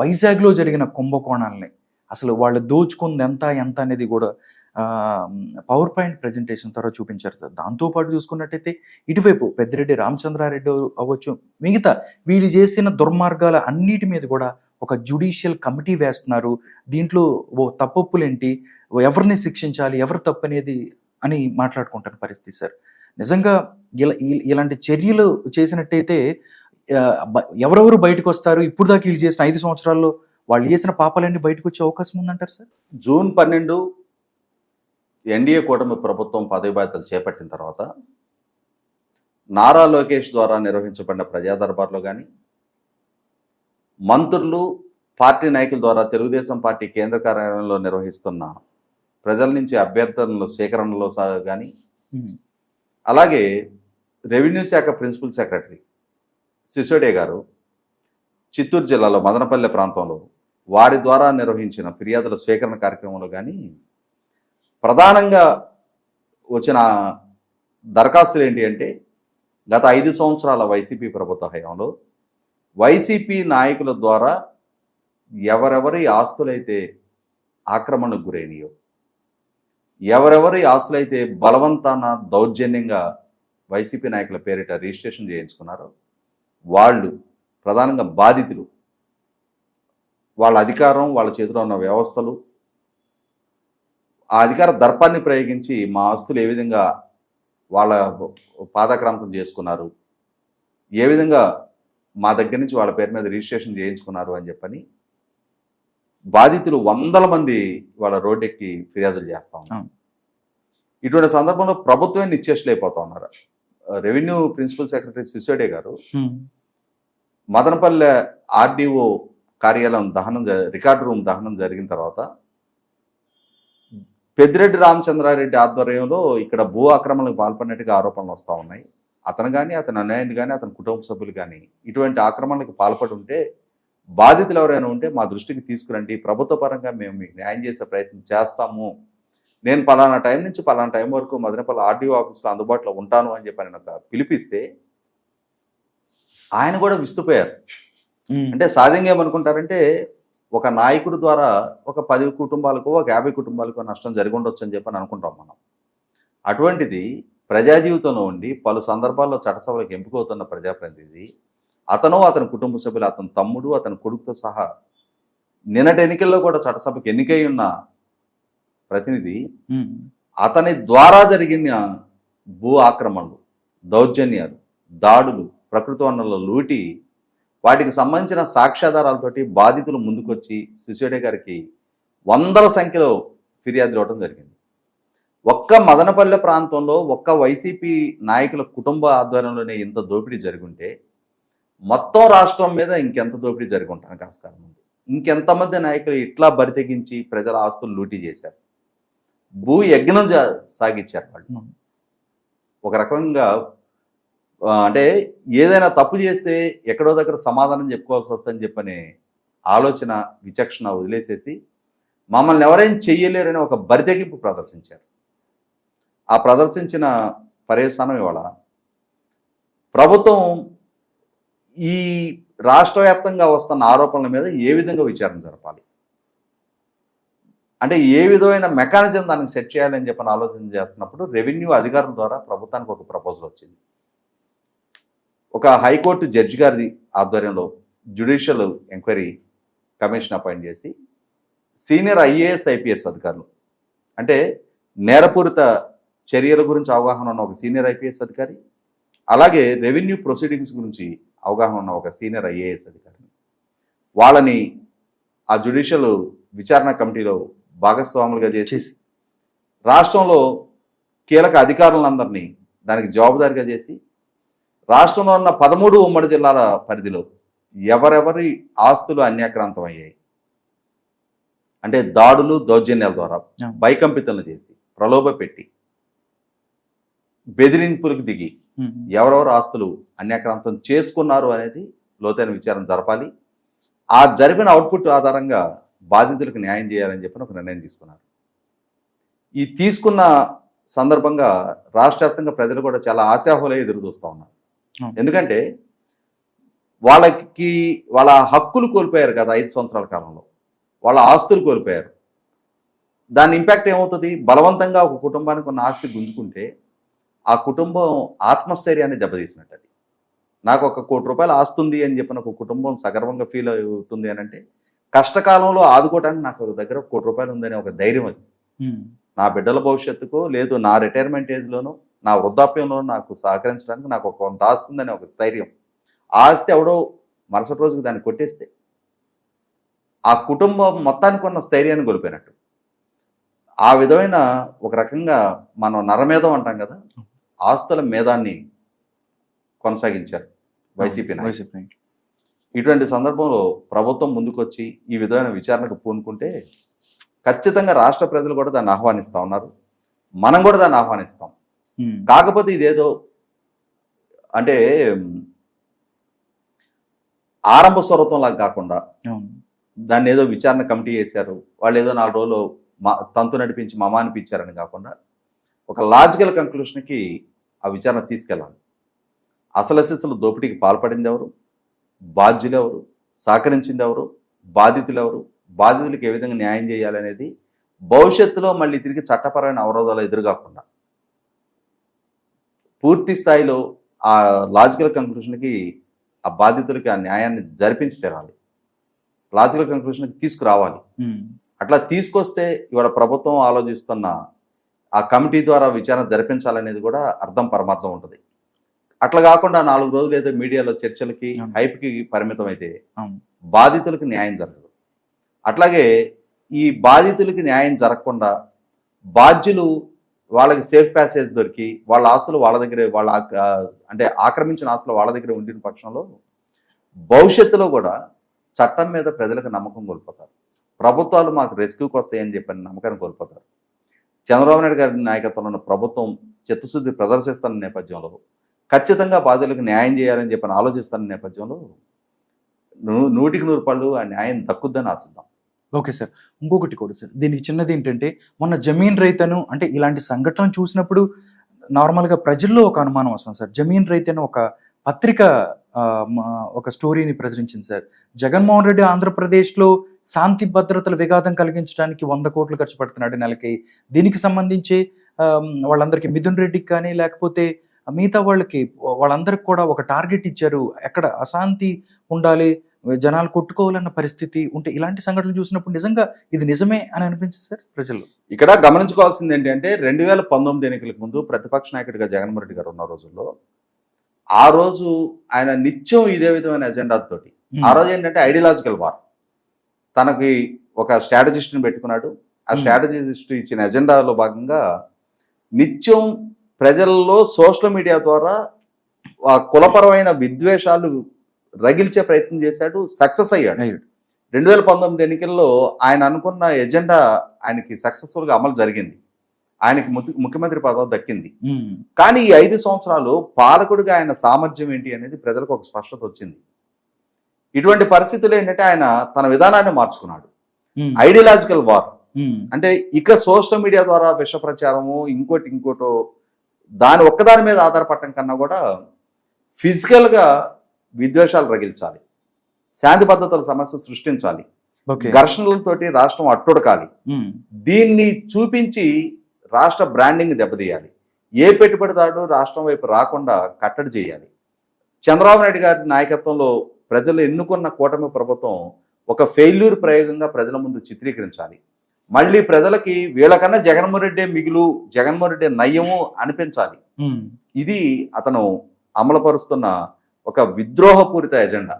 వైజాగ్లో జరిగిన కుంభకోణాలని అసలు వాళ్ళు దోచుకుంది ఎంత ఎంత అనేది కూడా పవర్ పాయింట్ ప్రజెంటేషన్ తర్వాత చూపించారు సార్. దాంతోపాటు చూసుకున్నట్టయితే ఇటువైపు పెద్దిరెడ్డి రామచంద్రారెడ్డి అవ్వచ్చు మిగతా వీళ్ళు చేసిన దుర్మార్గాల అన్నిటి మీద కూడా ఒక జ్యుడిషియల్ కమిటీ వేస్తున్నారు. దీంట్లో ఓ తప్పప్పులేంటి? ఎవరిని శిక్షించాలి? ఎవరు తప్పనేది అని మాట్లాడుకుంటున్న పరిస్థితి సార్. నిజంగా ఇలా ఇలాంటి చర్యలు చేసినట్టయితే ఎవరెవరు బయటకు వస్తారు? ఇప్పుడు దాకా వీళ్ళు చేసిన ఐదు సంవత్సరాల్లో వాళ్ళు చేసిన పాపాలన్నీ బయటకు వచ్చే అవకాశం ఉందంటారు సార్? జూన్ పన్నెండు ఎన్డీఏ కూటమి ప్రభుత్వం పదవి బాధ్యతలు చేపట్టిన తర్వాత నారా లోకేష్ ద్వారా నిర్వహించబడిన ప్రజా దర్బార్లో కానీ మంత్రులు పార్టీ నాయకుల ద్వారా తెలుగుదేశం పార్టీ కేంద్ర కార్యాలయంలో నిర్వహిస్తున్న ప్రజల నుంచి అభ్యర్థనలు సేకరణలో కానీ అలాగే రెవెన్యూ శాఖ ప్రిన్సిపల్ సెక్రటరీ సిసోడే గారు చిత్తూరు జిల్లాలో మదనపల్లె ప్రాంతంలో వారి ద్వారా నిర్వహించిన ఫిర్యాదుల స్వీకరణ కార్యక్రమంలో కానీ ప్రధానంగా వచ్చిన దరఖాస్తులు ఏంటి అంటే గత ఐదు సంవత్సరాల వైసీపీ ప్రభుత్వ హయాంలో వైసీపీ నాయకుల ద్వారా ఎవరెవరి ఆస్తులైతే ఆక్రమణకు గురైనయో ఎవరెవరి ఆస్తులైతే బలవంతాన దౌర్జన్యంగా వైసీపీ నాయకుల పేరిట రిజిస్ట్రేషన్ చేయించుకున్నారో వాళ్ళు ప్రధానంగా బాధితులు వాళ్ళ అధికారం వాళ్ళ చేతిలో ఉన్న వ్యవస్థలు ఆ అధికార దర్పాన్ని ప్రయోగించి మా ఆస్తులు ఏ విధంగా వాళ్ళ పాదక్రాంతం చేసుకున్నారు ఏ విధంగా మా దగ్గర నుంచి వాళ్ళ పేరు మీద రిజిస్ట్రేషన్ చేయించుకున్నారు అని చెప్పని బాధితులు వందల మంది వాళ్ళ రోడ్డెక్కి ఫిర్యాదులు చేస్తా ఉన్నారు. ఇటువంటి సందర్భంలో ప్రభుత్వమే నిశ్చేష్లైపోతా ఉన్నారు రెవెన్యూ ప్రిన్సిపల్ సెక్రటరీ సిసోడే గారు మదనపల్లె ఆర్డీఓ కార్యాలయం దహనం రికార్డు రూమ్ దహనం జరిగిన తర్వాత పెద్దిరెడ్డి రామచంద్రారెడ్డి ఆధ్వర్యంలో ఇక్కడ భూ ఆక్రమణకు పాల్పడినట్టుగా ఆరోపణలు వస్తూ ఉన్నాయి. అతను కానీ అతని అన్నయ్యని కానీ అతని కుటుంబ సభ్యులు కానీ ఇటువంటి ఆక్రమణలకు పాల్పడి ఉంటే బాధితులు ఎవరైనా ఉంటే మా దృష్టికి తీసుకురండి. ప్రభుత్వ పరంగా మేము మీకు న్యాయం చేసే ప్రయత్నం చేస్తాము. నేను పలానా టైం నుంచి పలానా టైం వరకు మదనపల్లి ఆర్డీఓ ఆఫీస్లో అందుబాటులో ఉంటాను అని చెప్పి ఆయన పిలిపిస్తే ఆయన కూడా విస్తుపోయారు. అంటే సహజంగా ఏమనుకుంటారంటే ఒక నాయకుడి ద్వారా ఒక పది కుటుంబాలకు ఒక యాభై కుటుంబాలకు నష్టం జరిగి ఉండొచ్చు అని చెప్పని అనుకుంటాం మనం. అటువంటిది ప్రజా జీవితంలో ఉండి పలు సందర్భాల్లో చట్టసభలకు ఎంపికవుతున్న ప్రజాప్రతినిధి అతను అతని కుటుంబ సభ్యులు అతని తమ్ముడు అతని కొడుకుతో సహా నిన్నటి ఎన్నికల్లో కూడా చట్టసభకు ఎన్నికై ఉన్న ప్రతినిధి అతని ద్వారా జరిగిన భూ ఆక్రమణలు దౌర్జన్యాలు దాడులు ప్రకృతి వనరుల లూటి వాటికి సంబంధించిన సాక్ష్యాధారాలతోటి బాధితులు ముందుకొచ్చి సుశేడే గారికి వందల సంఖ్యలో ఫిర్యాదులు ఇవ్వడం జరిగింది. ఒక్క మదనపల్లె ప్రాంతంలో ఒక్క వైసీపీ నాయకుల కుటుంబ ఆధ్వర్యంలోనే ఇంత దోపిడీ జరుగుంటే మొత్తం రాష్ట్రం మీద ఇంకెంత దోపిడీ జరిగి ఉంటానికి ఆస్కారం ఉంది. ఇంకెంతమంది నాయకులు ఇట్లా బరితెగించి ప్రజల ఆస్తులు లూటీ చేశారు? భూ యజ్ఞం సాగించారు వాళ్ళు. ఒక రకంగా అంటే ఏదైనా తప్పు చేస్తే ఎక్కడో దగ్గర సమాధానం చెప్పుకోవాల్సి వస్తుందని చెప్పని ఆలోచన విచక్షణ వదిలేసేసి మమ్మల్ని ఎవరేం చెయ్యలేరని ఒక బరితెగింపు ప్రదర్శించారు. ఆ ప్రదర్శించిన పర్యవసానం ఇవాళ ప్రభుత్వం ఈ రాష్ట్ర వ్యాప్తంగా వస్తున్న ఆరోపణల మీద ఏ విధంగా విచారణ జరపాలి? అంటే ఏ విధమైన మెకానిజం దానికి సెట్ చేయాలని చెప్పని ఆలోచన చేస్తున్నప్పుడు రెవెన్యూ అధికారం ద్వారా ప్రభుత్వానికి ఒక ప్రపోజల్ వచ్చింది. ఒక హైకోర్టు జడ్జి గారి ఆధ్వర్యంలో జ్యుడిషియల్ ఎంక్వైరీ కమిషన్ అపాయింట్ చేసి సీనియర్ ఐఏఎస్ ఐపీఎస్ అధికారులు అంటే నేరపూరిత చర్యల గురించి అవగాహన ఉన్న ఒక సీనియర్ ఐపీఎస్ అధికారి అలాగే రెవెన్యూ ప్రొసీడింగ్స్ గురించి అవగాహన ఉన్న ఒక సీనియర్ ఐఏఎస్ అధికారి. వాళ్ళని ఆ జ్యుడిషియల్ విచారణ కమిటీలో భాగస్వాములుగా చేసి రాష్ట్రంలో కీలక అధికారులందరినీ దానికి జవాబుదారిగా చేసి రాష్ట్రంలో ఉన్న పదమూడు ఉమ్మడి జిల్లాల పరిధిలో ఎవరెవరి ఆస్తులు అన్యాక్రాంతం అయ్యాయి అంటే దాడులు దౌర్జన్యాల ద్వారా అవును. భయకంపితలను చేసి ప్రలోభ పెట్టి బెదిరింపులకు దిగి. ఎవరెవరు ఆస్తులు అన్యాక్రాంతం చేసుకున్నారు అనేది లోతైన విచారణ జరపాలి ఆ జరిపిన అవుట్పుట్ ఆధారంగా బాధితులకు న్యాయం చేయాలని చెప్పి ఒక నిర్ణయం తీసుకున్నారు. ఈ తీసుకున్న సందర్భంగా రాష్ట్ర వ్యాప్తంగా ప్రజలు కూడా చాలా ఆశాహులే ఎదురు చూస్తూ ఉన్నారు. ఎందుకంటే వాళ్ళకి వాళ్ళ హక్కులు కోల్పోయారు కదా ఐదు సంవత్సరాల కాలంలో. వాళ్ళ ఆస్తులు కోల్పోయారు. దాని ఇంపాక్ట్ ఏమవుతుంది? బలవంతంగా ఒక కుటుంబానికి ఉన్న ఆస్తి గుంజుకుంటే ఆ కుటుంబం ఆత్మస్థైర్యాన్ని దెబ్బతీసినట్టు అది నాకు ఒక కోటి రూపాయలు ఆస్తుంది అని చెప్పిన ఒక కుటుంబం సగర్వంగా ఫీల్ అవుతుంది అని అంటే కష్టకాలంలో ఆదుకోవడానికి నాకు ఒక దగ్గర కోటి రూపాయలు ఉందనే ఒక ధైర్యం అది. నా బిడ్డల భవిష్యత్తుకో లేదు నా రిటైర్మెంట్ ఏజ్లోనో నా వృద్ధాప్యంలో నాకు సహకరించడానికి నాకు ఒక కొంత ఆస్తుందని ఒక స్థైర్యం. ఆస్తి ఎవడో మరుసటి రోజుకి దాన్ని కొట్టేస్తే ఆ కుటుంబం మొత్తానికి ఉన్న స్థైర్యాన్ని కోల్పోయినట్టు. ఆ విధమైన ఒక రకంగా మనం నరమేధం అంటాం కదా ఆస్తుల మేధాన్ని కొనసాగించారు వైసీపీ. వైసీపీ. ఇటువంటి సందర్భంలో ప్రభుత్వం ముందుకొచ్చి ఈ విధమైన విచారణకు పూనుకుంటే ఖచ్చితంగా రాష్ట్ర ప్రజలు కూడా దాన్ని ఆహ్వానిస్తా ఉన్నారు. మనం కూడా దాన్ని ఆహ్వానిస్తాం. కాకపోతే ఇదేదో అంటే ఆరంభ స్వరూపం లాగా కాకుండా దాన్ని ఏదో విచారణ కమిటీ చేశారు వాళ్ళు ఏదో నాలుగు రోజులు మా తంతు నడిపించి మమ అనిపించారని కాకుండా ఒక లాజికల్ కంక్లూషన్కి ఆ విచారణ తీసుకెళ్ళాలి. అసలు అసలు దోపిడీకి పాల్పడింది ఎవరు? బాధ్యులు ఎవరు సహకరించింది ఎవరు బాధితులు ఎవరు బాధితులకు ఏ విధంగా న్యాయం చేయాలనేది భవిష్యత్తులో మళ్ళీ తిరిగి చట్టపరమైన అవరోధాలు ఎదురుకాకుండా పూర్తి స్థాయిలో ఆ లాజికల్ కంక్లూషన్కి ఆ బాధితులకి ఆ న్యాయాన్ని జరిపించి తీరాలి. లాజికల్ కంక్లూషన్కి తీసుకురావాలి. అట్లా తీసుకొస్తే ఇవాళ ప్రభుత్వం ఆలోచిస్తున్న ఆ కమిటీ ద్వారా విచారణ జరిపించాలనేది కూడా అర్థం పరమార్థం ఉంటుంది. అట్లా కాకుండా నాలుగు రోజులు ఏదో మీడియాలో చర్చలకి. హైప్కి పరిమితం అయితే బాధితులకు న్యాయం జరగదు. అట్లాగే ఈ బాధితులకి న్యాయం జరగకుండా బాధ్యులు వాళ్ళకి సేఫ్ ప్యాసేజ్ దొరికి వాళ్ళ ఆస్తులు వాళ్ళ దగ్గరే వాళ్ళ అంటే ఆక్రమించిన ఆస్తులు వాళ్ళ దగ్గర ఉండిన పక్షంలో భవిష్యత్తులో కూడా చట్టం మీద ప్రజలకు నమ్మకం కోల్పోతారు. ప్రభుత్వాలు మాకు రెస్క్యూకి వస్తాయని చెప్పని నమ్మకాన్ని కోల్పోతారు. చంద్రబాబు నాయుడు గారి నాయకత్వంలో ఉన్న ప్రభుత్వం చిత్తశుద్ధి ప్రదర్శిస్తున్న నేపథ్యంలో ఖచ్చితంగా బాధితులకు న్యాయం చేయాలని చెప్పని ఆలోచిస్తున్న నేపథ్యంలో నూ- నూటికి నూరు పళ్ళు ఆ న్యాయం దక్కుద్దని ఆశిద్దాం. Okay sir. ఇంకొకటి కూడా సార్. దీనికి చిన్నది ఏంటంటే మొన్న జమీన్ రైతను అంటే ఇలాంటి సంఘటనలు చూసినప్పుడు నార్మల్గా ప్రజల్లో ఒక అనుమానం వస్తుంది సార్. జమీన్ రైతను ఒక పత్రిక ఒక స్టోరీని ప్రచురించింది సార్. జగన్మోహన్ రెడ్డి ఆంధ్రప్రదేశ్లో శాంతి భద్రతల విఘాతం కలిగించడానికి వంద కోట్లు ఖర్చు పెడుతున్నాడు నెలకి. దీనికి సంబంధించి వాళ్ళందరికీ మిథున్ రెడ్డికి కానీ లేకపోతే మిగతా వాళ్ళకి వాళ్ళందరికి కూడా ఒక టార్గెట్ ఇచ్చారు. ఎక్కడ అశాంతి ఉండాలి జనాలు కొట్టుకోవాలన్న పరిస్థితి ఉంటే ఇలాంటి సంఘటనలు చూసినప్పుడు నిజంగా ఇది నిజమే అని అనిపించింది సార్ ప్రజలు ఇక్కడ గమనించుకోవాల్సింది ఏంటంటే రెండు వేల పంతొమ్మిది ఎన్నికలకు ముందు ప్రతిపక్ష నాయకుడిగా జగన్మోహన్ రెడ్డి గారు ఉన్న రోజుల్లో ఆ రోజు ఆయన నిత్యం ఇదే విధమైన ఎజెండాతోటి ఆ రోజు ఏంటంటే ఐడియాలజికల్ వార్. తనకి ఒక స్ట్రాటజిస్ట్ని పెట్టుకున్నాడు. ఆ. స్ట్రాటజిస్ట్ ఇచ్చిన ఎజెండాలో భాగంగా నిత్యం ప్రజల్లో సోషల్ మీడియా ద్వారా ఆ కులపరమైన విద్వేషాలు రగిల్చే ప్రయత్నం చేశాడు సక్సెస్ అయ్యాడు. రెండు వేల పంతొమ్మిది ఎన్నికల్లో ఆయన అనుకున్న ఎజెండా ఆయనకి సక్సెస్ఫుల్గా అమలు జరిగింది. ఆయనకి ముఖ్య- ముఖ్యమంత్రి పదవి దక్కింది. కానీ ఈ ఐదు సంవత్సరాలు పాలకుడిగా ఆయన సామర్థ్యం ఏంటి అనేది ప్రజలకు ఒక స్పష్టత వచ్చింది. ఇటువంటి పరిస్థితులు ఏంటంటే ఆయన తన విధానాన్ని మార్చుకున్నాడు. Ideological war. అంటే ఇక సోషల్ మీడియా ద్వారా విష ప్రచారము ఇంకోటి ఇంకోటో దాని ఒక్కదాని మీద ఆధారపడటం కన్నా కూడా ఫిజికల్గా విద్వేషాలు రగిల్చాలి. శాంతి భద్రతల సమస్య సృష్టించాలి. ఓకే. ఘర్షణలతోటి రాష్ట్రం అట్టుడకాలి. దీన్ని చూపించి రాష్ట్ర బ్రాండింగ్ దెబ్బతీయాలి. ఏ పెట్టుబడిదారుడు రాష్ట్రం వైపు రాకుండా కట్టడి చేయాలి. చంద్రబాబు నాయుడు గారి నాయకత్వంలో ప్రజలు ఎన్నుకున్న కూటమి ప్రభుత్వం ఒక ఫెయిల్యూర్ ప్రయోగంగా ప్రజల ముందు చిత్రీకరించాలి. మళ్ళీ ప్రజలకి వీళ్ళకన్నా జగన్మోహన్ రెడ్డి మిగులు జగన్మోహన్ రెడ్డి నయ్యము అనిపించాలి. ఇది అతను అమలుపరుస్తున్న ఒక విద్రోహపూరిత ఎజెండా.